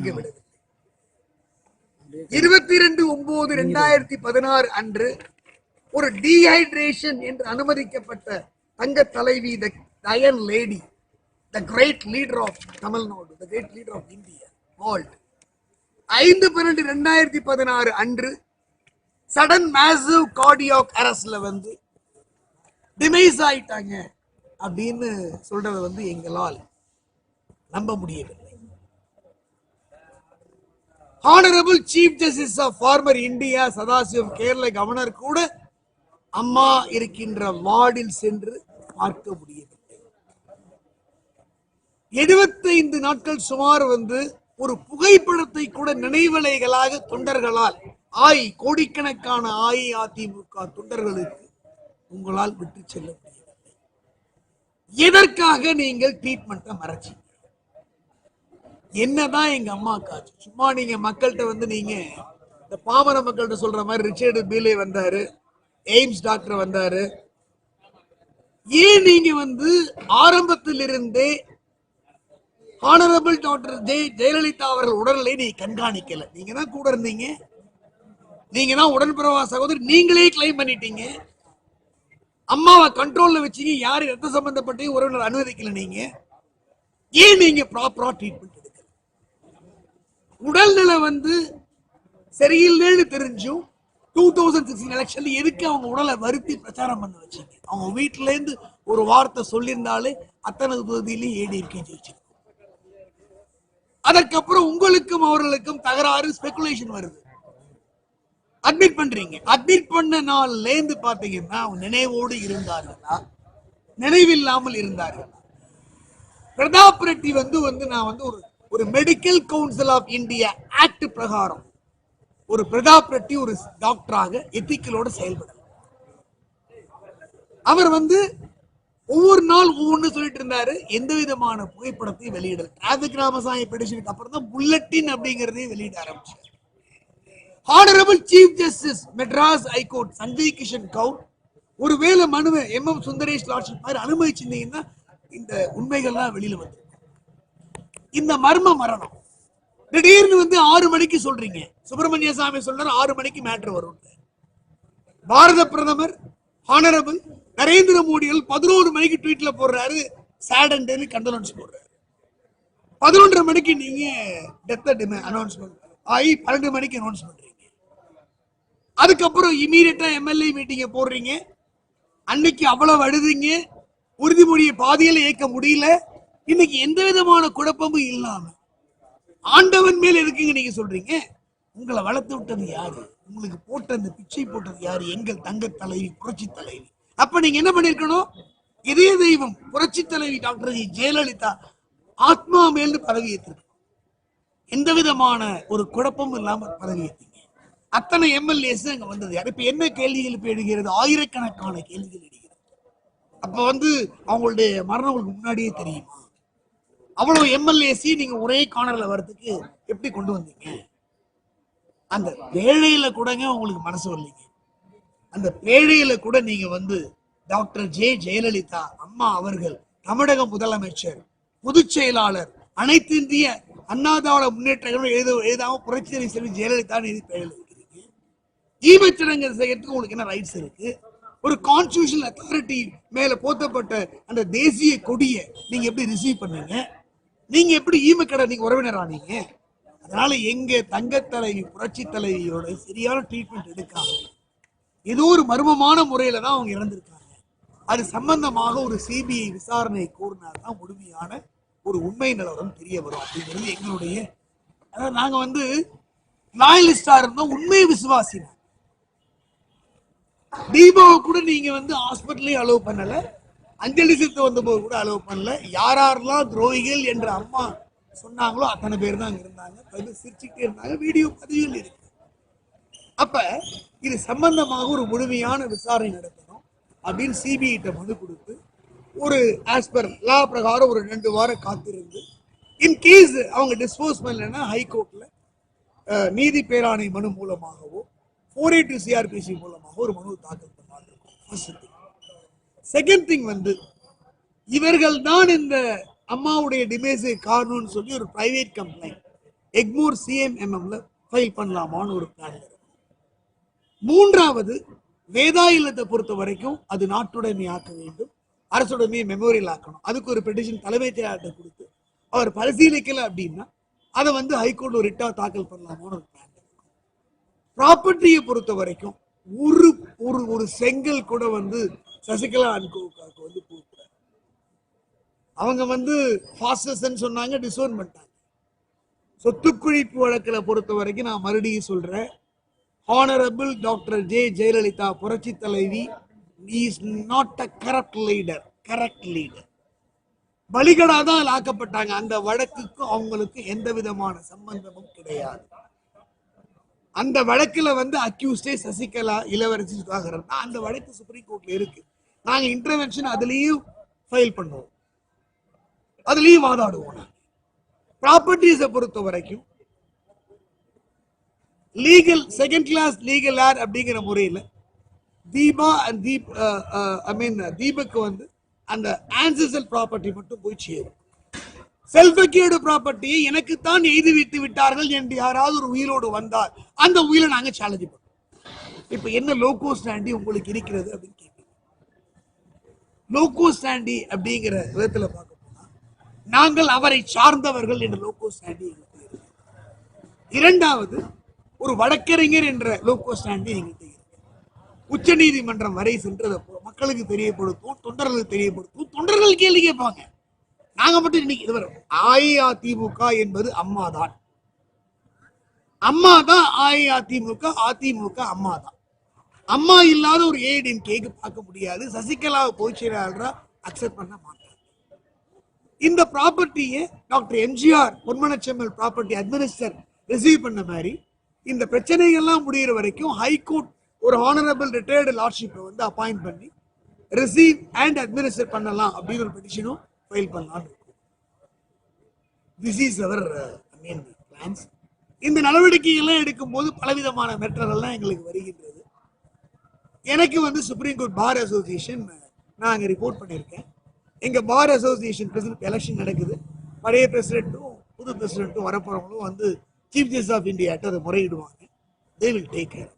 விடவில்லை இருபத்தி ரெண்டு ஒன்பது ரெண்டாயிரத்தி பதினாறு அன்று ஒரு டீஹைட்ரேஷன் என்று அனுமதிக்கப்பட்ட தங்க தலைவி the iron lady the great leader of Tamil Nadu the great leader of India world ஐந்து பன்னெண்டு ரெண்டாயிரத்தி பதினாறு அன்று சடன் மேசிவ் கார்டியாக் அரஸ்ல வந்து டிமைஸ் ஆயிட்டாங்க அப்படின்னு சொல்றதை வந்து எங்களால் நம்ப முடியவில்லை. Honourable chief justice of former India Sathasivam Kerala governor கூட அம்மா இருக்கின்ற வார்டில் சென்று பார்க்க முடியவில்லை. எழுபத்தைந்து நாட்கள் சுமார் வந்து ஒரு புகைப்படத்தை கூட நினைவலைகளாக தொண்டர்களால் ஆய் கோடிக்கணக்கான அஇஅதிமுக தொண்டர்களுக்கு உங்களால் விட்டு செல்ல முடியவில்லை. எதற்காக நீங்கள் ட்ரீட்மெண்ட்டை மறைச்சி என்னதான் எங்க அம்மா ஆச்சு. சும்மா நீங்க மக்கள்கிட்ட வந்து நீங்க இந்த பாமர மக்கள்கிட்ட சொல்ற மாதிரி ரிச்சர்டு பீலே வந்தாரு எய்ம்ஸ் டாக்டர் வந்தாரு. ஏன் நீங்க வந்து ஆரம்பத்தில் இருந்தே ஹானரபிள் டாக்டர் ஜெய ஜெயலலிதா அவர்கள் உடல்நிலை நீ கண்காணிக்கல. நீங்க தான் கூட இருந்தீங்க. நீங்க தான் உடன்பிறவா சகோதரி நீங்களே கிளைம் பண்ணிட்டீங்க. அம்மாவை கண்ட்ரோல்ல வச்சீங்க யாரு ரத்த சம்பந்தப்பட்டையும் உறவினர் அனுமதிக்கல நீங்க. ஏன் நீங்க ப்ராப்பரா ட்ரீட்மெண்ட் உடல்நிலை வந்து சரியில்லைன்னு தெரிஞ்சும் டூ தௌசண்ட் சிக்ஸ்டீன் எலெக்ஷன்ல எதுக்கு அவங்க உடலை வருத்தி பிரச்சாரம் பண்ண வச்சாங்க? அவங்க வீட்டுல இருந்து ஒரு வார்த்தை சொல்லியிருந்தாலே அத்தனை தொகுதியிலையும் ஏடிஎம்கே ஜெயிச்சிருக்கும். அதற்கப்புறம் உங்களுக்கும் அவர்களுக்கும் தகராறு ஸ்பெகுலேஷன் வருது. அட்மிட் பண்றீங்க. அட்மிட் பண்ண நாள்ல இருந்து பாத்தீங்கன்னா அவங்க நினைவோடு இருந்தார்களா? நினைவில்லாமல் இருந்தார்களா? பிரதாப் ரெட்டி வந்து வந்து நான் வந்து ஒரு ஒரு medical council of India act பிரகாரம் ஒரு பிரதாப் ரெட்டி ஒரு டாக்டராக எத்திக்கலோடு செயல்பட அவர் வந்து ஒவ்வொரு நாள் ஒவ்வொன்று சொல்லிட்டு இருந்தாரு. எந்த விதமான புகைப்படத்தையும் வெளியிடல. டிராபிக் ராமசாமி பெடிஷனுக்கு அப்புறம் தான் புல்லட்டின் அப்படிங்கிறதையும் வெளியிட ஆரம்பிச்சார். Honourable chief justice Madras high court Sanjay Kishan Kaul ஒருவேளை மனுவை எம் எம் சுந்தரேஷ் லாட்சிப் மாதிரி அனுமதிச்சிருந்தீங்கன்னா இந்த உண்மைகள்லாம் வெளியில வந்து இந்த மர்ம மரணம். திடீர்னு வந்து ஆறு மணிக்கு சொல்றீங்க. சுப்பிரமணிய சாமி சொல்றாரு ஆறு மணிக்கு மேட்ரு வரும். பாரத பிரதமர் ஹானரபிள் நரேந்திர மோடிகள் பதினோரு மணிக்கு ட்வீட்ல போடுறாரு சேடன்ட்னு கண்டோலன்ஸ் போடுறாரு. பதினொன்றரை மணிக்கு நீங்க அனௌன்ஸ் அனௌன்ஸ்மெண்ட் ஆகி பன்னெண்டு மணிக்கு அனௌன்ஸ் பண்றீங்க. அதுக்கப்புறம் இமீடியட்டா எம்எல்ஏ மீட்டிங்கை போடுறீங்க. அன்னைக்கு அவ்வளவு அழுதுங்க. உறுதிமொழியை பாதியில் ஏற்க முடியல. இன்னைக்கு எந்த விதமான குழப்பமும் இல்லாம ஆண்டவன் மேல் இருக்குங்க நீங்க சொல்றீங்க? உங்களை வளர்த்து விட்டது யாரு? உங்களுக்கு போட்ட அந்த பிச்சை போட்டது யாரு? எங்கள் தங்க தலைவி புரட்சி தலைவி. அப்ப நீங்க என்ன பண்ணிருக்கணும்? இதய தெய்வம் புரட்சி தலைவி டாக்டர் ஜி ஜெயலலிதா ஆத்மா மேல்னு பதவி ஏற்றிருக்கணும் எந்த விதமான ஒரு குழப்பமும் இல்லாம பதவி ஏற்றீங்க அத்தனை எம்எல்ஏஸ் அங்க வந்தது யார்? இப்ப என்ன கேள்விகள் இப்ப எடுகிறது ஆயிரக்கணக்கான கேள்விகள் எடுகிறது அப்ப வந்து அவங்களுடைய மரணம் உங்களுக்கு முன்னாடியே தெரியுமா? அவ்வளவு எம்எல்ஏசி நீங்க ஒரே கார்னர்ல வர்றதுக்கு எப்படி கொண்டு வந்தீங்க? அந்த பேழையில கூடங்க உங்களுக்கு மனசு வரலைங்க. அந்த பேழையில கூட நீங்க வந்து டாக்டர் ஜே ஜெயலலிதா அம்மா அவர்கள் தமிழக முதலமைச்சர் பொதுச் செயலாளர் அனைத்து இந்திய அண்ணா முன்னேற்றங்களும் எழுத எழுதாம புரட்சி செல்வி ஜெயலலிதா எழுதி பேழையில இருக்கிறீங்க ஈமச்சடங்கு செய்யறதுக்கு உங்களுக்கு என்ன ரைட்ஸ் இருக்கு? ஒரு கான்ஸ்டியூஷன் அத்தாரிட்டி மேல போத்தப்பட்ட அந்த தேசிய கொடியை நீங்க எப்படி ரிசீவ் பண்ணீங்க? நீங்க எப்படி ஈமக்கடை நீங்க உறவினர் ஆனீங்க அதனால எங்க தங்கத்தலைவி புரட்சி தலைவியோட சரியான ட்ரீட்மெண்ட் எடுக்காம ஏதோ ஒரு மர்மமான முறையில தான் அவங்க இறந்திருக்காங்க. அது சம்பந்தமாக ஒரு சிபிஐ விசாரணை கோரினாதான் முழுமையான ஒரு உண்மை நிலவரம் தெரிய வரும் அப்படிங்கிறது எங்களுடைய அதாவது நாங்க வந்து லாயலிஸ்டா இருந்தோம் உண்மை விசுவாசினா தீபாவை கூட நீங்க வந்து ஹாஸ்பிட்டலே அலோவ் பண்ணலை. அஞ்சலி செலுத்த வந்தபோது கூட அலோவ் பண்ணல. யாரெல்லாம் துரோகிகள் என்ற அம்மா சொன்னாங்களோ அத்தனை பேர் தான் அங்கே இருந்தாங்க. பதில் சிரிச்சுக்கிட்டே இருந்தாங்க. வீடியோ பதிவுகள் இருக்கு. அப்ப இது சம்பந்தமாக ஒரு முழுமையான விசாரணை நடத்தணும் அப்படின்னு சிபிஐட்ட மனு கொடுத்து ஒரு ஆஸ்பர் லா பிரகாரம் ஒரு ரெண்டு வாரம் காத்திருந்து இன்கேஸ் அவங்க டிஸ்போஸ் பண்ணலைன்னா ஹைகோர்ட்டில் நீதி பேராணை மனு மூலமாகவோ ஃபோர் எயிட் சிஆர்பிசி மூலமாக ஒரு மனு தாக்கல் பண்ணாங்க செகண்ட் திங் வந்து இவர்கள் தான் இந்த அம்மாவுடைய டிமேஜை காரணம்னு சொல்லி ஒரு பிரைவேட் கம்ப்ளைண்ட் எக்மோர் சிஎம்எம்எம்ல ஃபைல் பண்ணலாமான்னு ஒரு பிளான் மூன்றாவது வேதா இல்லத்தை பொறுத்த வரைக்கும் அது நாட்டுடைமை ஆக்க வேண்டும். அரசுடைமையை மெமோரியல் ஆக்கணும். அதுக்கு ஒரு பெட்டிஷன் தலைமை செயலாளர்கிட்ட கொடுத்து அவர் பரிசீலிக்கல அப்படின்னா அதை வந்து ஹைகோர்ட்ல ரிட்டா தாக்கல் பண்ணலாமான்னு ஒரு பிளான் ப்ராப்பர்ட்டியை பொறுத்த வரைக்கும் ஒரு ஒரு ஒரு செங்கல் கூட வந்து சசிகலா அன்கோவுக்காக வந்து போகக்கூடாது அவங்க வந்து ஃபாஸ்டஸ்ன்னு சொன்னாங்க டிசோன் பண்ணிட்டாங்க சொத்து குழிப்பு வழக்கில் பொறுத்த வரைக்கும் நான் மறுபடியும் சொல்றேன். ஹானரபிள் டாக்டர் ஜே ஜெயலலிதா புரட்சி தலைவி is not a corrupt leader correct leader பலிகடா தான் ஆக்கப்பட்டாங்க அந்த வழக்குக்கும் அவங்களுக்கு எந்த விதமான சம்பந்தமும் கிடையாது. அந்த வழக்கில் வந்து அக்யூஸ்டே சசிகலா இளவரசி சுதாகரன் தான் அந்த வழக்கு சுப்ரீம் கோர்ட்ல இருக்கு. நாங்க இன்டர்வென்ஷன் அதுலேயும் ஃபைல் பண்ணுவோம். அதுலயும் வாதாடுவோம் நாங்க. ப்ராப்பர்ட்டிஸை பொறுத்த வரைக்கும் legal second class legal heir அப்படிங்கிற முறையில் Deepa and Deep I mean தீபக்கு வந்து அந்த ஆன்சிசல் ப்ராப்பர்ட்டி மட்டும் போய் சேரும். செல்ஃப் அக்யூர்டு ப்ராப்பர்ட்டியை எனக்குத்தான் எழுதி விட்டு விட்டார்கள் என்று யாராவது ஒரு உயிரோடு வந்தால் அந்த உயிரை நாங்க சேலஞ்சு பண்ணுவோம். இப்ப என்ன லோகோ ஸ்டாண்டி உங்களுக்கு இருக்கிறது அப்படின்னு லோகோ ஸ்டாண்டி அப்படிங்கிற விதத்துல பார்க்க போனா நாங்கள் அவரை சார்ந்தவர்கள் என்ற லோகோ சாண்டி எங்களுக்கு இரண்டாவது ஒரு வழக்கறிஞர் என்ற லோகோ ஸ்டாண்டி எங்கள்கிட்ட இருக்கு. உச்ச நீதிமன்றம் வரை சென்றதை மக்களுக்கு தெரியப்படுத்தும் தொண்டர்களுக்கு தெரியப்படுத்தும் தொண்டர்கள் கேள்வி கேட்பாங்க. நாங்க மட்டும் இன்னைக்கு இதுவரை அஇஅதிமுக என்பது அம்மா தான் அம்மா தான் அஇஅதிமுக அதிமுக அம்மா தான் அம்மா இல்லாத ஒரு ஏடிஎம் கேக்கு பார்க்க முடியாது. சசிகலாவை பொதுச்செயலாளராக அக்செப்ட் பண்ண மாட்டாங்க. இந்த ப்ராப்பர்ட்டியை doctor MGR Ponmanachemmal property administer receive பண்ண மாதிரி இந்த பிரச்சனைகள்லாம் முடியிற வரைக்கும் ஹைகோர்ட் ஒரு ஹானரபிள் ரிட்டையர்டு லார்ட்ஷிப்பை வந்து அப்பாயிண்ட் பண்ணி ரிசீவ் அண்ட் அட்மினிஸ்டர் பண்ணலாம் அப்படின்னு ஒரு பெட்டிஷனும் ஃபைல் பண்ணலாம் this is our mean plans இந்த நடவடிக்கைகள்லாம் எடுக்கும்போது பலவிதமான மெட்டரெல்லாம் எங்களுக்கு வருகின்றது. எனக்கு வந்து சுப்ரீம் கோர்ட் பார் அசோசியேஷன் நான் அங்கே ரிப்போர்ட் பண்ணியிருக்கேன். எங்கள் பார் அசோசியேஷன் பிரசிடென்ட் எலெக்ஷன் நடக்குது. பழைய பிரசிடென்ட்டும் புது பிரசிடென்ட்டும் வரப்போறவங்களும் வந்து சீஃப் ஜஸ்டிஸ் ஆஃப் இந்தியாட்ட அதை முறையிடுவாங்க. They will take care